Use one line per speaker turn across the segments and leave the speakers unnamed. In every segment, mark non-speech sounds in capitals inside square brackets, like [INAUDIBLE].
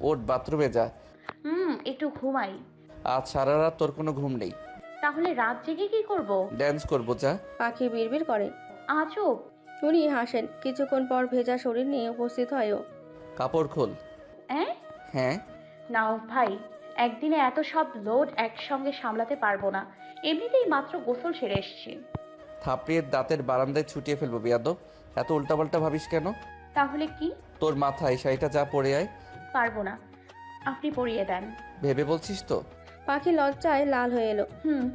ওট বাথরুমে যা।
হুম একটু ঘুমাই।
আজ সারা রাত তোর কোনো ঘুম নেই।
তাহলে রাত জেগে কি করব?
ড্যান্স করব যা।
পাখি বিড়বিড় করে।
আজব।
উনি হাসেন। কিছুক্ষণ পর ভেজা শরীর নিয়ে উপস্থিত হয়ও
কাপড় খোল।
হ্যাঁ
হ্যাঁ?
নাও ভাই একদিনে এত সব লোড একসঙ্গে সামলাতে পারব না। এমনিতেই মাত্র গোসল সেরে এসেছি।
থাপড়িয়ে দাঁতের বারান্দায় ছুটিয়ে ফেলব বিয়াদব। এত উল্টাপাল্টা ভাবিস কেন?
তাহলে কি?
তোর মাথায় শাড়িটা যা পরে আয়।
পারব না। আপনি পরিয়ে দেন।
ভেবে বলছিস তো?
পাখি লজ্জায় লাল হয়ে এলো।
হুম।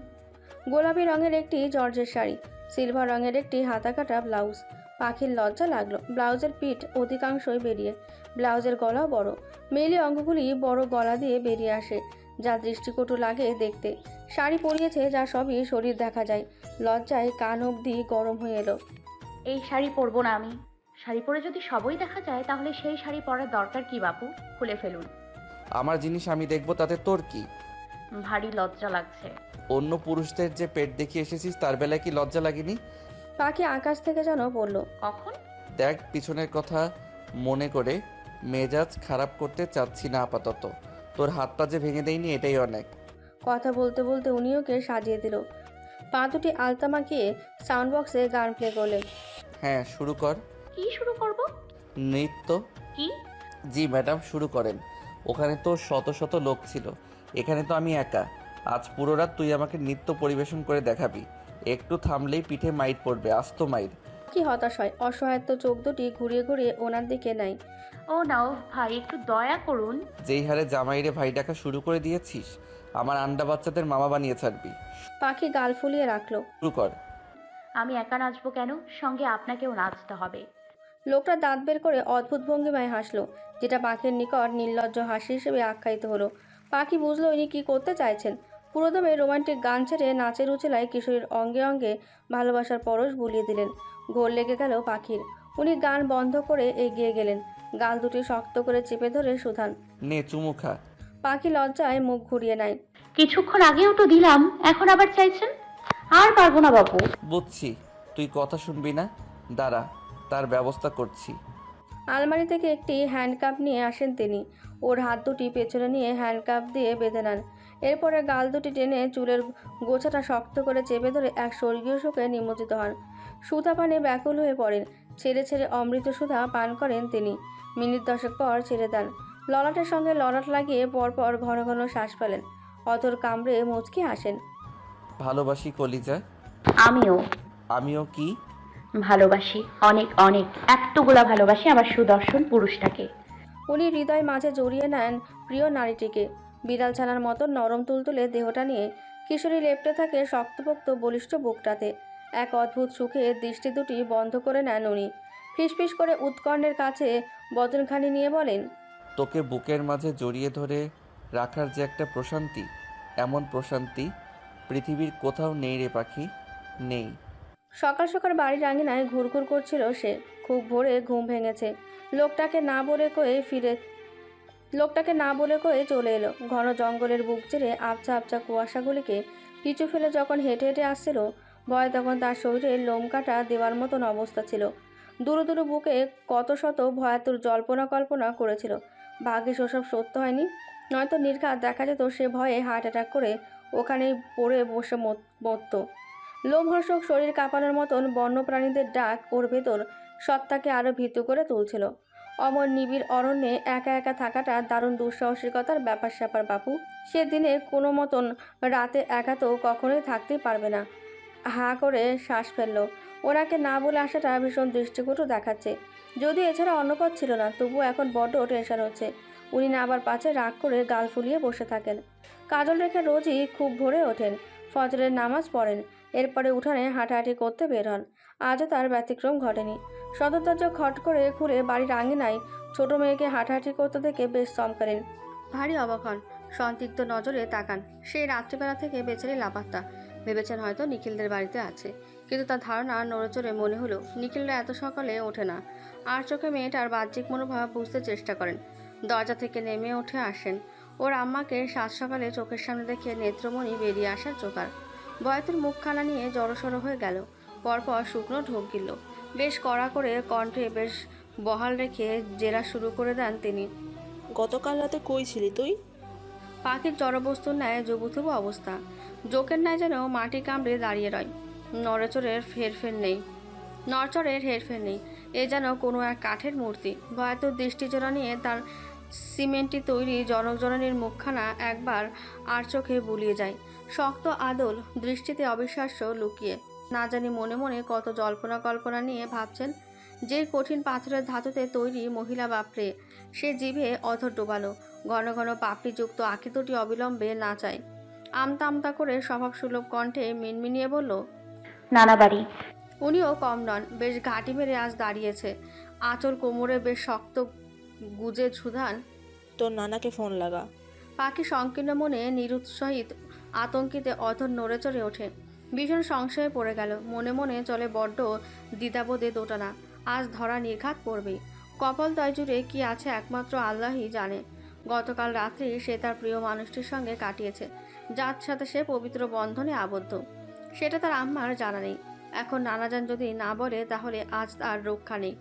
গোলাপি রঙের একটি জর্জের শাড়ি সিলভার রঙের একটি হাতা কাটা ব্লাউজ। পাখির লজ্জা লাগল। ব্লাউজের পিঠ অধিকাংশই বেরিয়ে। ব্লাউজের গলাও বড়। মেলে অঙ্গগুলি বড় গলা দিয়ে বেরিয়ে আসে যা দৃষ্টিকটু লাগে দেখতে। শাড়ি পরিয়েছে যা সবই শরীর দেখা যায়। লজ্জায় কান অবধি গরম হয়ে এলো।
এই শাড়ি পরবো না আমি। শাড়ি পরে যদি সবই দেখা যায় তাহলে সেই শাড়ি পরার দরকার কি বাপু? খুলে ফেলুন।
আমার জিনিস আমি দেখব তাতে তোর কি?
ভারী লজ্জা লাগছে।
অন্য পুরুষদের যে পেট দেখিয়ে এসেছিস তার বেলায় কি লজ্জা লাগেনি?
পাখি আকাশ থেকে যেন পড়ল
কখন?
দেখ পিছনের কথা মনে করে মেজাজ খারাপ করতে চাচ্ছি না আপাতত। তোর হাতটা যে ভেঙে দেয়নি এটাই অনেক।
কথা বলতে বলতে উনি ওকে সাজিয়ে দিল। পা দুটি আলতা মাখিয়ে সাউন্ড বক্সে গান প্লে করলেন।
হ্যাঁ শুরু কর।
কি শুরু করব?
নৃত্য।
কি?
জি ম্যাডাম শুরু করেন। ওখানে তো শত শত লোক ছিল। এখানে তো আমি একা। আজ পুরো রাত তুই আমাকে নৃত্য পরিবেশন করে দেখাবি। একটু থামলেই পিঠে মাইট পড়বে আস্ত মাইট
কি হতাশ হয়? অসহায়ত্ব চোখ দুটি ঘুরিয়ে ঘুরিয়ে ওনার দিকে নাই
ও নাও ভাই একটু দয়া করুন।
যেই হারে জামাইরে ভাই ডাকা শুরু করে দিয়েছিস আমার আন্ডা বাচ্চাদের মামা বানিয়ে ছাড়বি।
পাখি গাল ফুলিয়ে রাখল।
শুরু কর।
আমি একা নাচবো কেন? সঙ্গে আপনাকেও নাচতে হবে।
লোকটা দাঁত বের করে অদ্ভুত ভঙ্গিমায় হাসলো যেটা পাখির নিকট নির্লজ্জ হাসি হিসেবে আখ্যায়িত হলো। পাখি বুঝলো ইনি কি করতে চাইছেন। পুরোদমে রোমান্টিক গান ছেড়ে নাচের উচেলায় কিশোরীর অঙ্গে অঙ্গে ভালোবাসার পরশ বুলিয়ে দিলেন। ঘোর লেগে গেল পাখির। উনি গান বন্ধ করে এগিয়ে গেলেন। গাল দুটি শক্ত করে চেপে ধরে সুধান।
নে চুমু খা।
পাখি লজ্জায় মুখ ঘুরিয়ে নেয়।
কিছুক্ষণ আগেও তো দিলাম এখন আবার চাইছেন? আর পারব না বাবু
বুঝছি তুই কথা শুনবি না। দাঁড়া। তার ব্যবস্থা করছি।
আলমারি থেকে একটি হ্যান্ডকাপ নিয়ে আসেন তিনি। ওর হাত দুটি পেছনে নিয়ে হ্যান্ডকাপ দিয়ে বেঁধে নেন। এরপরে গাল দুটি টেনে চুলের গোছাটা শক্ত করে চেপে ধরে এক স্বর্গীয় সুখে নিমজ্জিত হন। সুধা পানে ব্যাকুল হয়ে পড়েন। ছেড়ে ছেড়ে অমৃত সুধা পান করেন তিনি। মিনিট দশেক পর ছেড়ে দেন। ললাটের সঙ্গে ললাট লাগিয়ে পরপর ঘন ঘন শ্বাস ফেলেন। অতর কামড়ে মুচকি আসেন
ভালোবাসি কলিজা।
আমিও।
আমিও কি?
ভালোবাসি অনেক অনেক এতগুলা ভালোবাসি আমার সুদর্শন পুরুষটাকে।
উনি হৃদয় মাঝে জড়িয়ে নেন প্রিয় নারীটিকে। বিড়াল ছানার মতো নরম তুলতুলে দেহটা নিয়ে কিশোরী লেপটে থাকে শক্তপোক্ত বলিষ্ঠ বুকটাতে। এক অদ্ভুত সুখে দৃষ্টি দুটি বন্ধ করে নেন উনি। ফিসফিস করে উৎকর্ণের কাছে বদনখানি নিয়ে বলেন
তোকে বুকের মাঝে জড়িয়ে ধরে রাখার যে একটা প্রশান্তি এমন প্রশান্তি পৃথিবীর কোথাও নেই রে পাখি নেই।
সকাল সকাল বাড়ির আঙিনায় ঘুরঘুর করছিল সে। খুব ভোরে ঘুম ভেঙেছে। লোকটাকে না বলে কয়ে ফিরে, লোকটাকে না বলে কয়ে চলে এলো। ঘন জঙ্গলের বুক চিরে আবছা আবছা কুয়াশাগুলিকে পিছু ফেলে যখন হেঁটে হেঁটে আসছিল, ভয় তখন তার শরীরে লোম কাটা দেওয়ার মতন অবস্থা ছিল। দুরু দুরু বুকে কত শত ভয়াতুর জল্পনা কল্পনা করেছিল। ভাগ্যে ওসব সত্য হয়নি, নয়তো নির্ঘাত দেখা যেত সে ভয়ে হার্ট অ্যাটাক করে ওখানেই পড়ে বসে মরত। লোমহর্ষক শরীর কাঁপানোর মতন বন্যপ্রাণীদের ডাক ওর ভেতর সত্তাকে আরও ভীতু করে তুলছিল। অমর নিবিড় অরণ্যে একা একা থাকাটা দারুণ দুঃসাহসিকতার ব্যাপার স্যাপার বাপু। সে দিনে কোনো মতন রাতে একা তো কখনোই থাকতেই পারবে না। হা করে শ্বাস ফেলল। ওনাকে না বলে আসাটা ভীষণ দৃষ্টিকটু দেখাচ্ছে। যদিও এছাড়া অন্য পথ ছিল না তবুও এখন বড্ড টেনশন হচ্ছে। উনি না আবার পাছে রাগ করে গাল ফুলিয়ে বসে থাকেন। কাজল রেখে রোজই খুব ভোরে ওঠেন। ফজরের নামাজ পড়েন। এরপরে উঠানে হাঁটাহাঁটি করতে বের হন। আজও তার ব্যতিক্রম ঘটেনি। সদর খট করে খুলে বাড়ির আঙিনায় ছোট মেয়েকে হাঁটাহাঁটি করতে দেখে বেশ চমকালেন। ভারী অবাক হন। সন্দিগ্ধ নজরে তাকান। সেই রাত্রিবেলা থেকে বেচারি লাপাত্তা। ভেবেছেন হয়তো নিখিলদের বাড়িতে আছে। কিন্তু তার ধারণা নড়েচড়ে মনে হলো, নিখিলরা এত সকালে ওঠে না। আর চোখে মেয়েটার বাহ্যিক মনোভাব বুঝতে চেষ্টা করেন। দরজা থেকে নেমে উঠে আসেন। ওর আম্মাকে সাত সকালে চোখের সামনে দেখে নেত্রমণি বেরিয়ে আসার জোগাড়। বয়তের মুখখানা নিয়ে জড়সড় হয়ে গেল। পরপর শুকনো ঢোক গিল বেশ কড়া করে কণ্ঠে বেশ বহাল রেখে জেরা শুরু করে দেন তিনি।
গতকাল রাতে কই ছিলি তুই?
পাখির জড়বস্তুর ন্যায় জবুথুবু অবস্থা। জোকের ন্যায় যেন মাটি কামড়ে দাঁড়িয়ে রয়। নড়েচড়ের হেরফের নেই। নড়চড়ের হেরফের নেই। এ যেন কোনো এক কাঠের মূর্তি। ভয়াত দৃষ্টিজোড়া নিয়ে তার সিমেন্টটি তৈরি জনকজননীর মুখখানা একবার আর চোখে বুলিয়ে যায়। শক্ত আদল দৃষ্টিতে অবিশ্বাস্য লুকিয়ে। না জানি মনে মনে কত জল্পনা কল্পনা নিয়ে ভাবছেন যে কঠিন পাথরের ধাতুতে তৈরি মহিলা বাপরে সে জিভে অধর ডোবালো ঘন ঘন পাপড়িযুক্ত আঁকি দুটি অবিলম্বে নাচায় আমতা আমতা করে স্বভাব সুলভ কণ্ঠে মিনমিনিয়ে বলল
নানা বাড়ি।
উনিও কম নন বেশ ঘাঁটি মেরে আজ দাঁড়িয়েছে। আঁচল কোমরে বেশ শক্ত গুজে সুধান
তোর নানাকে ফোন লাগা।
পাখি সংকীর্ণ মনে নিরুৎসাহিত আতঙ্কিতে অধর নড়ে চড়ে ওঠে। ভীষণ সংশয়ে পড়ে গেল। মনে মনে চলে বড্ড দ্বিধাবোধে দোটানা। আজ ধরা নির্ঘাত পড়বেই। কপাল জুড়ে কি আছে একমাত্র আল্লাহই জানে। গতকাল রাত্রি সে তার প্রিয় মানুষটির সঙ্গে কাটিয়েছে, যার সাথে সে পবিত্র বন্ধনে আবদ্ধ। সেটা তার আম্মার জানা নেই। এখন নানাজান যদি না বলে, তাহলে আজ তার রক্ষা নেই।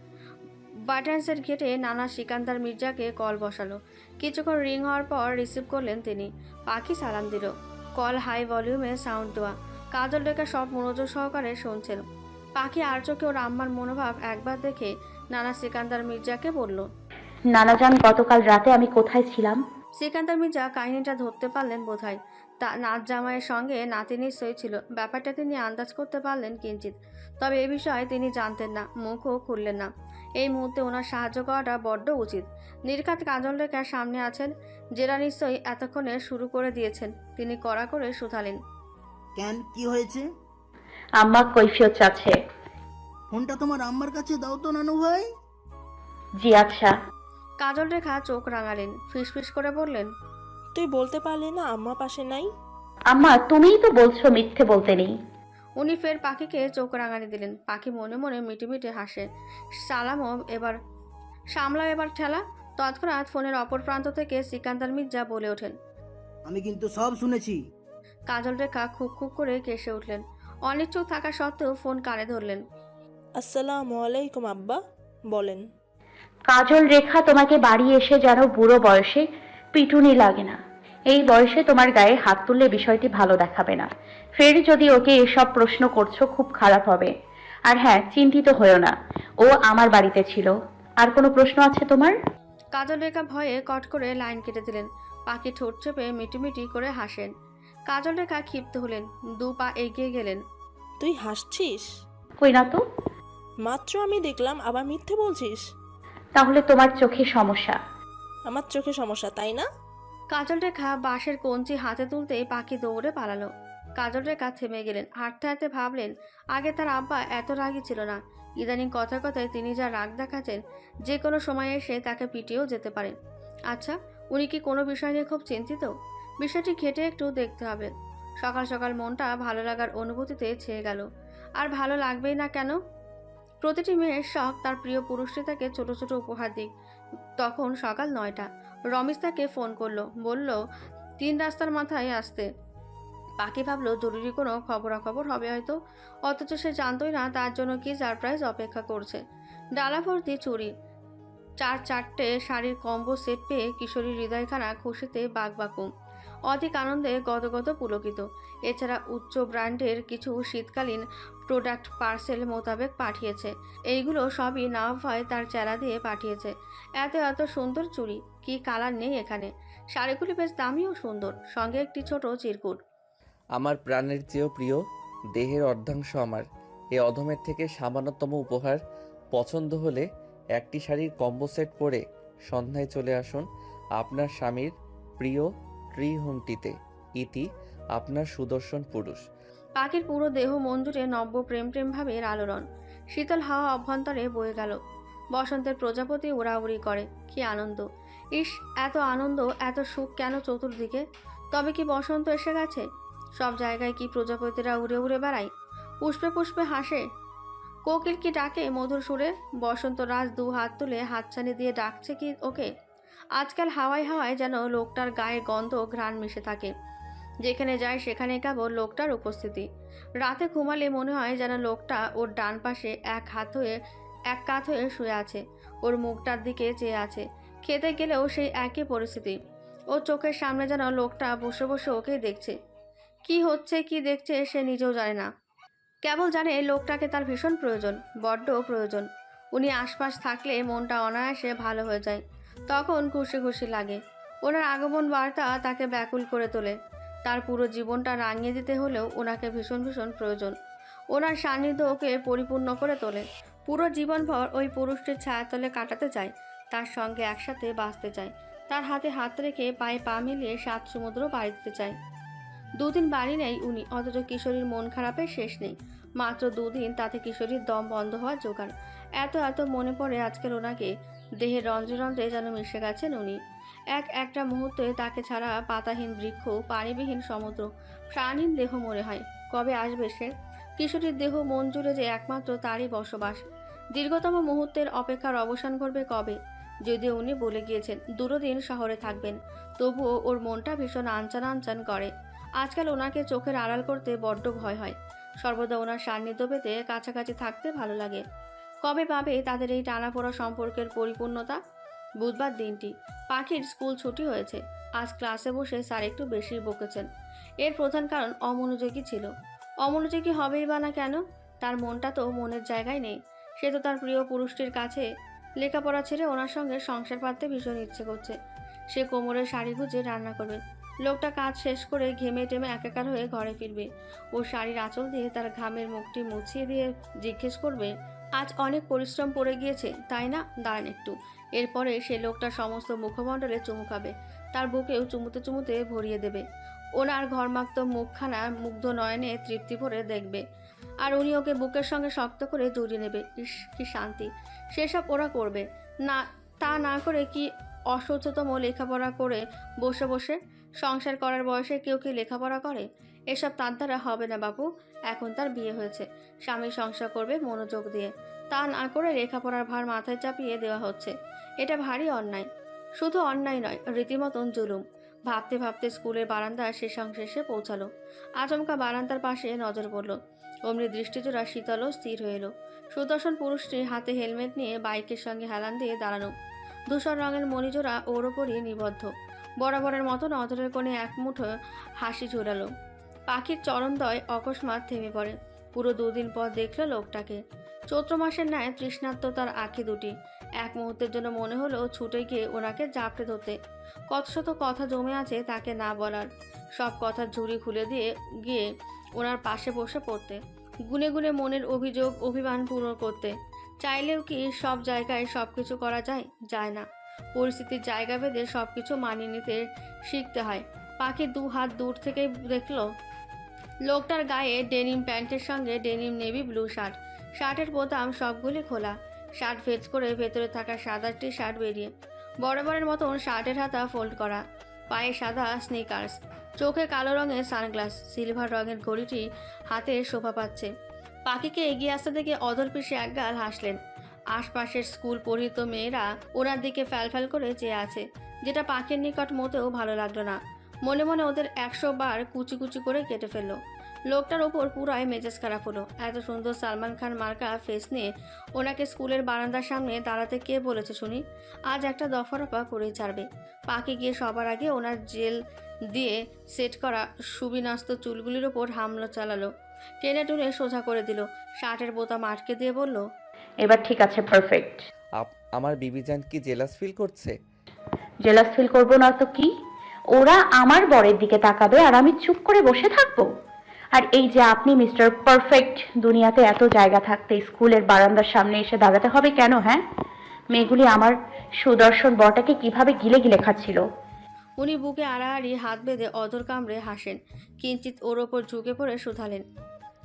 বাটান্সের ঘেটে নানা সিকান্দার মির্জাকে কল বসালো। কিছুক্ষণ রিং হওয়ার পর রিসিভ করলেন তিনি। পাখি সালাম দিল। কল হাই ভলিউমে সাউন্ড দেওয়া। কাজল রেখা সব মনোযোগ সহকারে শুনছেন। পাখি আর চোখে ওর আম্মার মনোভাব একবার দেখে নানা সিকান্দার মির্জাকে বলল
নানাজান গতকাল রাতে আমি কোথায় ছিলাম?
সিকান্দার মির্জা কাহিনীটা ধরতে পারলেন বোধহয়। তা নাচ জামাইয়ের সঙ্গে নাতি নিশ্চয়ই ছিল ব্যাপারটা তিনি আন্দাজ করতে পারলেন কিঞ্চিত। তবে এ বিষয়ে তিনি জানতেন না মুখও খুললেন না। এই মুহূর্তে ওনার সাহায্য করাটা বড্ড উচিত। নির্ঘাত কাজল রেখার সামনে আছেন জেরা নিশ্চয়ই এতক্ষণে শুরু করে দিয়েছেন। তিনি কড়া করে শুধালেন।
কেন? কি হয়েছে?
আম্মা কৈফিয়ত চাচ্ছে।
ফোনটা তোমার আম্মার কাছে দাও তো নানু ভাই।
জি আচ্ছা।
কাজল রেখা চোখ রাঙালেন ফিসফিস করে বললেন
তুই বলতে পারলি না আম্মা পাশে নাই?
আম্মা তুমিই তো বলছো মিথ্যে বলতে নেই।
উনি ফের পাখিকে চোখ রাঙানি দিলেন। পাখি মনে মনে মিটে মিটে হাসে। সালামও এবার সামলাও এবার ঠেলা। তৎক্ষণাৎ ফোনের অপর প্রান্ত থেকে সিকান্দার মির্জা বলে ওঠেন।
আমি কিন্তু সব শুনেছি।
কাজল রেখা খুব খুব করে কেসে উঠলেন। অনিচ্ছুক থাকা সত্ত্বেও ফোন কানে ধরলেন।
আসসালামু আলাইকুম আব্বা। বলেন।
কাজল রেখা তোমাকে বাড়ি এসে যেন বুড়ো বয়সে পিটুনি লাগে না। এই বয়সে তোমার গায়ে হাত তুললে বিষয়টি ভালো দেখাবে না। ফের যদি ওকে এসব প্রশ্ন করছ খুব খারাপ হবে। আর হ্যাঁ চিন্তিত হয়েও না। ও আমার বাড়িতে ছিল। আর কোনো প্রশ্ন আছে তোমার?
কাজল রেখা ভয়ে কট করে লাইন কেটে দিলেন। পাখি ঠোঁট চেপে মিটিমিটি করে হাসেন। কাজল রেখা ক্ষিপ্ত হলেন। দু পা এগিয়ে গেলেন।
তুই হাসছিস?
কই না তো?
মাত্র আমি দেখলাম আবার মিথ্যে বলছিস।
তাহলে তোমার চোখে সমস্যা।
আমার চোখে সমস্যা তাই না?
কাজল রেখা বাঁশের কঞ্চি হাতে তুলতেই পাখি দৌড়ে পালালো। কাজল রেখা থেমে গেলেন, হাঁটতে হাঁটতে ভাবলেন, আগে তার আব্বা এত রাগী ছিল না। ইদানিং কথায় কথায় তিনি যা রাগ দেখাচ্ছেন, যে কোনো সময় এসে তাকে পিটিয়েও যেতে পারেন আচ্ছা উনি কি কোনো বিষয় নিয়ে খুব চিন্তিত? বিষয়টি ঘেটে একটু দেখতে হবে। সকাল সকাল মনটা ভালো লাগার অনুভূতিতে ছেয়ে গেল। আর ভালো লাগবেই না কেন? প্রতিটি মেয়ের শখ তার প্রিয় পুরুষটি তাকে ছোট ছোট উপহার দিক। তখন সকাল নয়টা। রমেশ তাকে ফোন করল, বলল, তিন রাস্তার মাথায় আসতে। পাখি ভাবলো, জরুরি কোনো খবরাখবর হবে হয়তো, অথচ সে জানতই না তার জন্য কি সারপ্রাইজ অপেক্ষা করছে। ডালা ভর্তি চুরি। চার চারটে শাড়ির কম্বো সেট পেয়ে কিশোরীর হৃদয়খানা খুশিতে বাঘবাকুম অধিক আনন্দে গদগদ পুলকিত। এছাড়া উচ্চ ব্র্যান্ডের কিছু শীতকালীন প্রোডাক্ট পার্সেল মোতাবেক পাঠিয়েছে। এইগুলো সবই না ভয় তার চেলা দিয়ে পাঠিয়েছে। এত এত সুন্দর চুড়ি, কি কালার নেই এখানে। শাড়িগুলি বেশ দামিও সুন্দর, সঙ্গে একটি ছোট চিরকুট।
আমার প্রাণের চেয়েও প্রিয়, দেহের অর্ধাংশ আমার। এ অধমের থেকে সামান্যতম উপহার। পছন্দ হলে একটি শাড়ির কম্বো সেট পরে সন্ধ্যায় চলে আসুন। আপনার স্বামীর প্রিয় ট্রি হোমটিতে ইতি আপনার সুদর্শন পুরুষ।
পাখির পুরো দেহ মঞ্জুরে নব্য প্রেম প্রেম ভাবের আলোড়ন। শীতল হাওয়া অভ্যন্তরে বয়ে গেল। বসন্তের প্রজাপতি উড়াউড়ি করে। কি আনন্দ। ইস, এত আনন্দ, এত সুখ কেন চতুর্দিকে? তবে কি বসন্ত এসে গেছে? সব জায়গায় কি প্রজাপতিরা উড়ে উড়ে বেড়ায়? পুষ্পে পুষ্পে হাসে। কোকিল কি ডাকে মধুর সুরে? বসন্ত রাজ দু হাত তুলে হাতছানি দিয়ে ডাকছে কি ওকে? আজকাল হাওয়ায় হাওয়ায় যেন লোকটার গায়ে গন্ধ ঘ্রাণ মিশে থাকে। যেখানে যায় সেখানে কেবল লোকটার উপস্থিতি। রাতে ঘুমালে মনে হয় যেন লোকটা ওর ডান পাশে এক হাত হয়ে, এক কাত হয়ে শুয়ে আছে। ওর মুখটার দিকে চেয়ে আছে। খেতে গেলেও সেই একই পরিস্থিতি। ও চোখের সামনে যেন লোকটা বসে বসে ওকেই দেখছে। কি হচ্ছে, কি দেখছে সে নিজেও জানে না। কেবল জানে লোকটাকে তার ভীষণ প্রয়োজন, বড্ড প্রয়োজন। উনি আশপাশ থাকলে মনটা অনায়াসে ভালো হয়ে যায়। তখন খুশি খুশি লাগে। ওনার আগমন বার্তা তাকে ব্যাকুল করে তোলে। তার পুরো জীবনটা রাঙিয়ে দিতে হলেও ওনাকে ভীষণ ভীষণ প্রয়োজন। ওনার সান্নিধ্য ওকে পরিপূর্ণ করে তোলে। পুরো জীবনভর ওই পুরুষটির ছায়াতলে কাটাতে চায়। তার সঙ্গে একসাথে বাঁচতে চায়। তার হাতে হাত রেখে পায়ে পা মিলিয়ে সাত সমুদ্র পাড়ি দিতে চায়। দুদিন বাড়ি নেই উনি, অথচ কিশোরীর মন খারাপের শেষ নেই। মাত্র দুদিন তাতে কিশোরীর দম বন্ধ হওয়ার জোগাড়। এত এত মনে পড়ে আজকের ওনাকে। দেহের রন্ধ্রে রন্ধ্রে যেন মিশে গেছেন উনি। এক একটা মুহূর্তে তাকে ছাড়া পাতাহীন বৃক্ষ, পানিবিহীন সমুদ্র, প্রাণহীন দেহ মনে হয়। কবে আসবে সে? কিশোরীর দেহ মন জুড়ে যে একমাত্র তারই বসবাস। দীর্ঘতম মুহূর্তের অপেক্ষার অবসান ঘটবে কবে? যদিও উনি বলে গিয়েছেন দুটো দিন শহরে থাকবেন। তবুও ওর মনটা ভীষণ আনচান আনচান করে। আজকাল ওনাকে চোখের আড়াল করতে বড্ড ভয় হয়। সর্বদা ওনার সান্নিধ্য পেতে কাছাকাছি থাকতে ভালো লাগে। কবে পাবে তাদের এই টানাপোড়া সম্পর্কের পরিপূর্ণতা? বুধবার দিনটি। পাখির স্কুল ছুটি হয়েছে। আজ ক্লাসে বসে স্যার একটু বেশি বকেছেন। এর প্রধান কারণ অমনোযোগী ছিল। অমনোযোগী হবেই বা না কেন? তার মনটা তো মনের জায়গায় নেই। সে তো তার প্রিয় পুরুষটির কাছে লেখাপড়া ছেড়ে ওনার সঙ্গে সংসার পাততে ভীষণ ইচ্ছে করছে। সে কোমরের শাড়ি গুজে রান্না করবে। লোকটা কাজ শেষ করে ঘেমে টেমে একাকার হয়ে ঘরে ফিরবে। ও শাড়ির আঁচল দিয়ে তার ঘামের মুখটি মুছিয়ে দিয়ে জিজ্ঞেস করবে, আজ অনেক পরিশ্রম পড়ে গিয়েছে, তাই না? দাঁড়ান একটু। এরপরে সে লোকটা সমস্ত মুখমণ্ডলে চুমু খাবে। তার বুকেও চুমুতে চুমুতে ভরিয়ে দেবে। ওনার ঘরমাক্ত মুখখানা মুগ্ধ নয়নে তৃপ্তি ভরে দেখবে। আর উনি ওকে বুকের সঙ্গে শক্ত করে জড়িয়ে নেবে। ইস, কি শান্তি। সেসব ওরা করবে। না, তা না করে কি অসহ্যতম লেখাপড়া করে বসে বসে সংসার করার বয়সে কেউ কি লেখাপড়া করে? এসব তার দ্বারা হবে না বাবু এখন তার বিয়ে হয়েছে। স্বামী সংসার করবে মনোযোগ দিয়ে। তা না করে লেখাপড়ার ভার মাথায় চাপিয়ে দেওয়া হচ্ছে। এটা ভারী অন্যায়। শুধু অন্যায় নয়, রীতিমতন জুলুম। ভাবতে ভাবতে স্কুলের বারান্দা শেষ অংশে এসে পৌঁছালো। আচমকা বারান্দার পাশে নজর পড়ল। অমনি দৃষ্টিজোড়া শীতল ও স্থির হয়ে এলো। সুদর্শন পুরুষটি হাতে হেলমেট নিয়ে বাইকের সঙ্গে হেলান দিয়ে দাঁড়ানো ধূসর রঙের মণিজোড়া ওর ওপরই নিবদ্ধ। বরাবরের মতো নজরের কোণে এক মুঠো হাসি ঝোলালো পাখির চরণদয় অকস্মাৎ থেমে পড়ে। পুরো দুদিন পর দেখল লোকটাকে। চৈত্র মাসের ন্যায় তৃষ্ণাত্ম তার আঁখি দুটি। এক মুহূর্তের জন্য মনে হলো ছুটে গিয়ে ওনাকে জাপটে ধরতে। কত শত কথা জমে আছে তাকে না বলার। সব কথার ঝুড়ি খুলে দিয়ে গিয়ে ওনার পাশে বসে পড়তে। গুনে গুনে মনের অভিযোগ, অভিমান পূরণ করতে। চাইলেও কি সব জায়গায় সব কিছু করা যায়? যায় না। পরিস্থিতির জায়গা ভেদে সব কিছু মানিয়ে নিতে শিখতে হয়। পাখি দু হাত দূর থেকেই দেখল, লোকটার গায়ে ডেনিম প্যান্টের সঙ্গে ডেনিম নেভি ব্লু শার্ট। শার্টের বোতাম সবগুলি খোলা। শার্ট ভেজ করে ভেতরে থাকা সাদা টি শার্ট বেরিয়ে বরাবরের মতন শার্টের হাতা ফোল্ড করা। পায়ে সাদা স্নিকার্স। চোখে কালো রঙের সানগ্লাস। সিলভার রঙের ঘড়িটি হাতে শোভা পাচ্ছে। পাখিকে এগিয়ে আসতে দেখে অদর পিসে একগাল হাসলেন। আশপাশের স্কুল পরিহিত মেয়েরা ওনার দিকে ফ্যালফ্যাল করে চেয়ে আছে, যেটা পাখির নিকট মোটেও ভালো লাগল না। মনে মনে ওদের একশো বার কুচি কুচি করে কেটে ফেলল। লোকটার ওপর পুরাই মেজাজ খারাপ হলো। এত সুন্দর সালমান খান মার্কা ফেস নিয়ে ওনাকে স্কুলের বারান্দার সামনে দাঁড়াতে কে বলেছে শুনি? আজ একটা দফারফা করেই ছাড়বে। পাখি গিয়ে সবার আগে ওনার জেল দিয়ে সেট করা সুবিন্যস্ত চুলগুলির ওপর হামলা চালালো। টেনে টুনে সোজা করে দিল। শার্টের বোতাম আটকে দিয়ে বলল
এবার ঠিক আছে পারফেক্ট
আপ- আমার বিবিজান কি জেলাস ফিল করছে?
জেলাস ফিল করব না তো কি? ওরা আমার বরের দিকে তাকাবে আর আমি চুপ করে বসে থাকব? আর এই যে আপনি মিস্টার পারফেক্ট দুনিয়াতে এত জায়গা থাকতে স্কুলের বারান্দার সামনে এসে দাঁড়াতে হবে কেন হ্যাঁ? মেয়েগুলি আমার সুদর্শন বরটাকে কীভাবে গিলে গিলে খাচ্ছিল?
উনি বুকে আড়াআড়ি হাত বেঁধে অধর কামড়ে হাসেন। কিঞ্চিত ওর ওপর ঝুঁকে পড়ে শুধালেন।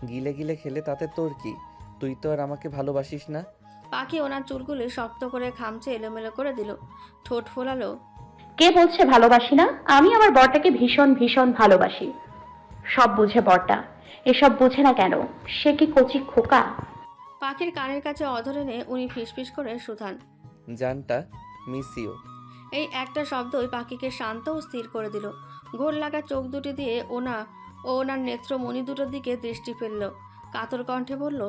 গিলে গিলে খেলে তাতে তোর কি? তুই তো আর আমাকে ভালোবাসিস না।
পাখি ওনার চুলগুলি শক্ত করে খামচে এলোমেলো করে দিল। ঠোঁট ফোলালো।
কে বলছে ভালোবাসি না? আমি আমার বরটাকে ভীষণ ভীষণ ভালোবাসি। সব বুঝে বরটা। এসব বুঝে না কেন? সে কি কচি খোকা?
পাখির কানের কাছে অধর এনে উনি ফিসফিস করে সুধান
জানটা মিস ইউ
এই একটা শব্দই পাখিকে শান্ত ও স্থির করে দিল। ঘোর লাগা চোখ দুটি দিয়ে ওনা ও ওনার নেত্রমণি দুটোর দিকে দৃষ্টি ফেলল। কাতর কণ্ঠে বলল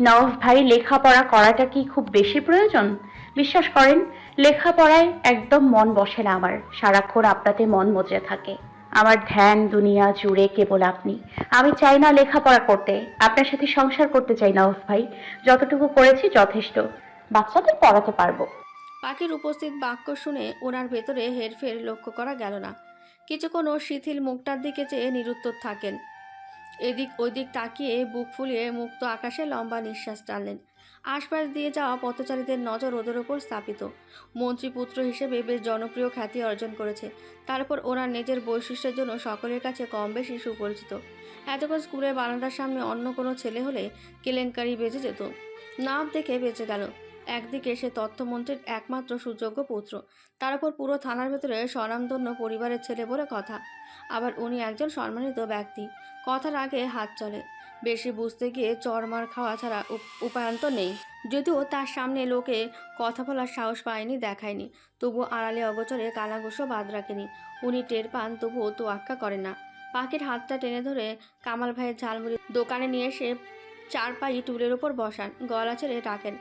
নওয়াজ ভাই লেখাপড়া করাটা কি খুব বেশি প্রয়োজন? বিশ্বাস করেন, লেখাপড়ায় একদম মন বসে না আমার। সারাক্ষণ আপনাতে মন মজে থাকে। আমার ধ্যান দুনিয়া জুড়ে কেবল আপনি। আমি চাই না লেখাপড়া করতে। আপনার সাথে সংসার করতে চাই নওয়াজ ভাই। যতটুকু করেছি যথেষ্ট। বাচ্চাদের পড়াতে পারব।
পাখির উপস্থিত বাক্য শুনে ওনার ভেতরে হেরফের লক্ষ্য করা গেল না। কিছুক্ষণ ওর শিথিল মুখটার দিকে চেয়ে নিরুত্তর থাকেন। এদিক ওইদিক তাকিয়ে বুক ফুলিয়ে মুক্ত আকাশে লম্বা নিঃশ্বাস টানলেন। আশপাশ দিয়ে যাওয়া পথচারীদের নজর ওদের ওপর স্থাপিত। মন্ত্রীপুত্র হিসেবে বেশ জনপ্রিয় খ্যাতি অর্জন করেছে। তারপর ওনার নিজের বৈশিষ্ট্যের জন্য সকলের কাছে কম বেশি সুপরিচিত। এতক্ষণ স্কুলের বারান্দার সামনে অন্য কোনো ছেলে হলে কেলেঙ্কারি বেঁচে যেত। নাম দেখে বেঁচে গেল। একদিকে সে তথ্যমন্ত্রীর একমাত্র সুযোগ্য পুত্র। তার উপর পুরো থানার ভেতরে স্বনামধন্য পরিবারের ছেলে বলে কথা। আবার উনি একজন সম্মানিত ব্যক্তি। কথার আগে হাত চলে। বেশি বুঝতে গিয়ে চরমার খাওয়া ছাড়া উপ- উপায়ন্ত নেই। যদিও তার সামনে লোকে কথা বলার সাহস পায়নি দেখায়নি। তবু আড়ালে অগোচরে কানাঘুষো বাদ রাখেনি। উনি টের পান তবুও তোয়াক্কা করেন না। পাখির হাতটা টেনে ধরে কামাল ভাইয়ের ঝালমুড়ি দোকানে নিয়ে এসে চার পাই টুলের ওপর বসান গলা ছেড়ে ডাকেন।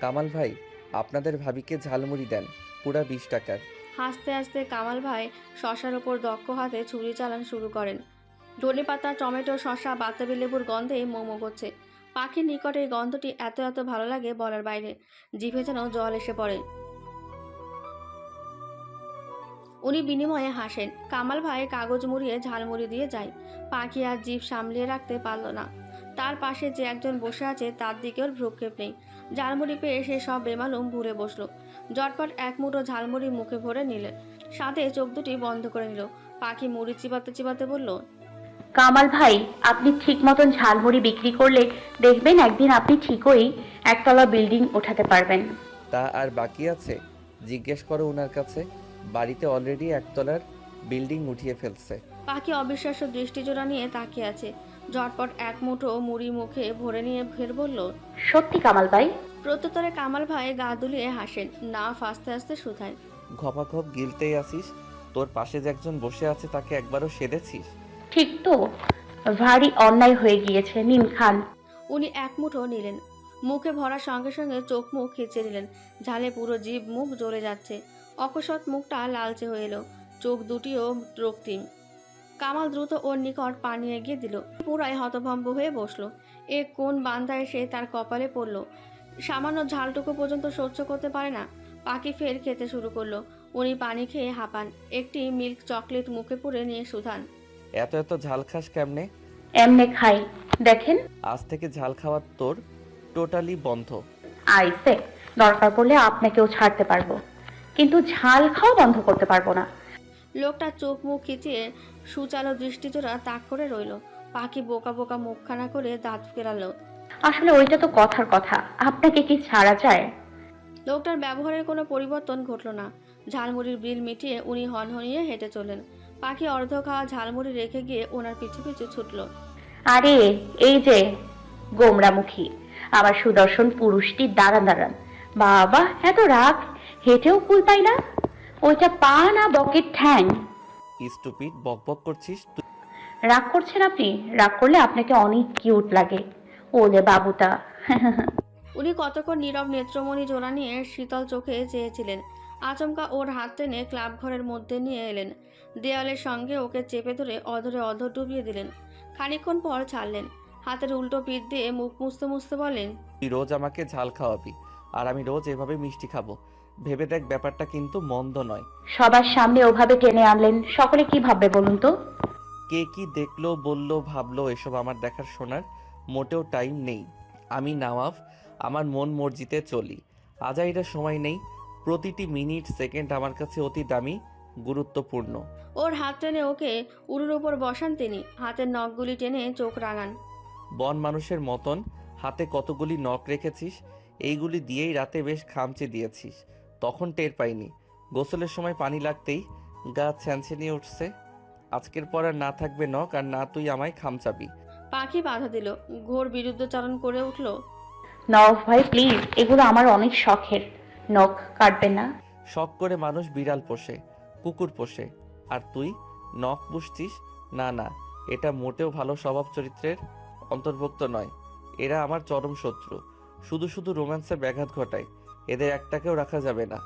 কামাল ভাই আপনাদের ভাবিকে ঝালমুড়ি দেন পুরা বিশ টাকার।
হাসতে হাসতে কামাল ভাই শশার ওপর দক্ষ হাতে ছুরি চালান শুরু করেন। ধনে পাতা টমেটো শশা বাতাবি লেবুর গন্ধে মোমো করছে। পাখির নিকটে এই গন্ধটি এত এত ভালো লাগে বলার বাইরে, জিভে যেন জল এসে পড়ে। উনি বিনিময়ে হাসেন। কামাল ভাই কাগজ মুড়িয়ে ঝালমুড়ি দিয়ে যায়। পাখি আর জিভ সামলিয়ে রাখতে পারল না। তার পাশে যে একজন বসে আছে, তার দিকেও ভ্রুক্ষেপ নেই। ঝালমুড়ি পেয়ে সে সব বেমালুম ঘুরে বসল। জটপট এক মুঠো ঝালমুড়ি মুখে ভরে নিলে। সাথে চোখ দুটি বন্ধ করে নিল। পাখি মুড়ি চিবাতে চিবাতে বলল
কামাল ভাই আপনি ঠিক মতন ঝালমুড়ি বিক্রি করলে দেখবেন একদিন আপনি ঠিকই একতলা বিল্ডিং ওঠাতে পারবেন।
তা আর বাকি আছে? জিজ্ঞেস করো ওনার কাছে। বাড়িতে অলরেডি একতলার বিল্ডিং উঠিয়ে ফেলছে।
পাখি অবিশ্বাস্য দৃষ্টিজোড়া নিয়ে তাকিয়ে আছে। ঝটপট এক মুঠো মুড়ি মুখে ভরে নিয়ে ফের বলল
সত্যি কামাল ভাই?
প্রত্যুত্তরে কামাল ভাই গা দুলিয়ে হাসেন না আস্তে আস্তে শুধায়।
ঘপাঘপ গিলতেই আসিস তোর পাশে যে একজন বসে আছে তাকে একবারও সেধেছিস
ঠিক তো? ভারী অন্যায় হয়ে গিয়েছে নিন খান।
উনি এক মুঠো নিলেন। মুখে ভরার সঙ্গে সঙ্গে চোখ মুখ খিচে নিলেন। ঝালে পুরো জীব মুখ জ্বলে যাচ্ছে। অকস্মাৎ মুখটা লালচে হয়ে এলো। চোখ দুটিও রক্তিম। কামাল দ্রুত ওর নিকট পানি এগিয়ে দিল। পুরাই হতভম্ব হয়ে বসল। এ কোন বান্ধা এসে তার কপালে পড়ল? সামান্য ঝালটুকু পর্যন্ত সহ্য করতে পারে না। পাখি ফের খেতে শুরু করল। উনি পানি খেয়ে হাঁপান। একটি মিল্ক চকলেট মুখে পুরে নিয়ে সুধান।
এত এত ঝাল খাস কেমনে?
এমনে খাই। দেখেন।
আজ থেকে ঝাল খাওয়ার তোর টোটালি বন্ধ।
আইসে দরকার পড়লে আপনাকেও ছাড়তে পারব। কিন্তু ঝাল খাওয়া বন্ধ করতে পারব না।
লোকটা চোখ মুখ খিচিয়ে সুচালো দৃষ্টিজোড়া তাক করে রইল। পাখি বোকা বোকা মুখখানা করে দাঁত ফেরালো।
আসলে ওইটা তো কথার কথা। আপনাকে কি ছাড়া যায়?
লোকটার ব্যবহারের কোনো পরিবর্তন ঘটলো না। ঝালমুড়ির বিল মিটিয়ে উনি হনহনিয়ে হেঁটে চললেন। পাখি অর্ধ খাওয়া ঝালমুড়ি রেখে গিয়ে ওনার পিছু পিছু ছুটলো।
আরে এই যে গোমরামুখী আবার সুদর্শন পুরুষটি দাঁড়ান দাঁড়ান। বাবা এত রাগ হেঁটেও কুল পাই না? ওইটা পা না বকের ঠ্যাং?
স্টুপিড বকবক করছিস তুই
রাগ করছেন আপনি? রাগ করলে আপনাকে অনেক কিউট লাগে। ওলে বাবুটা। [LAUGHS]
উনি কতক্ষণ নীরব নেত্রমণি জোড়া নিয়ে শীতল চোখে চেয়েছিলেন। আচমকা ওর হাত টেনে ক্লাব ঘরের মধ্যে নিয়ে এলেন। দেওয়ালের সঙ্গে ওকে চেপে ধরে অধরে অধর ডুবিয়ে দিলেন। খানিকক্ষণ পর ছাড়লেন। হাতের উল্টো পিঠ দিয়ে মুখ মুছতে মুছতে বলেন
তুই রোজ আমাকে ঝাল খাওয়াবি আর আমি রোজ এভাবে মিষ্টি খাব। ভেবে দেখ ব্যাপারটা কিন্তু মন্দ নয়।
সবার সামনে ওভাবে টেনে আনলেন। সকলে কি ভাববে বলুন তো?
কে কি দেখল বলল ভাবলো এসব আমার দেখার শোনার মোটেও টাইম নেই। আমি নওয়াব আমার মন মর্জিতে চলি। আজাইরা সময় নেই। প্রতিটি মিনিট সেকেন্ড আমার কাছে অতি দামি গুরুত্বপূর্ণ।
ওর হাত টেনে ওকে উড়ুর উপর বসান তিনি। হাতের নখগুলি টেনে চোখ রাঙান।
বন মানুষের মতন হাতে কতগুলি নখ রেখেছিস এইগুলি দিয়েই রাতে বেশ খামচে দিয়েছিস। তখন টের পাইনি। গোসলের সময় পানি লাগতেই গা ছ্যানছেনিয়ে উঠছে। আজকের পর আর না থাকবে নখ আর না তুই আমায় খামচাবি।
পাখি বাধা দিল। ঘোর বিরুদ্ধচারণ করে উঠল।
নওয়াজ ভাই প্লিজ এগুলো আমার অনেক শখের। নখ কাটবে না।
শখ করে মানুষ বিড়াল পোষে, কুকুর পোষে। আর তুই নখ পুষছিস? না না, এটা মোটেও ভালো স্বভাব চরিত্রের অন্তর্ভুক্ত নয়। এরা আমার চরম শত্রু। শুধু শুধু রোম্যান্সের ব্যাঘাত ঘটায়। এদের একটাকেও রাখা যাবে না।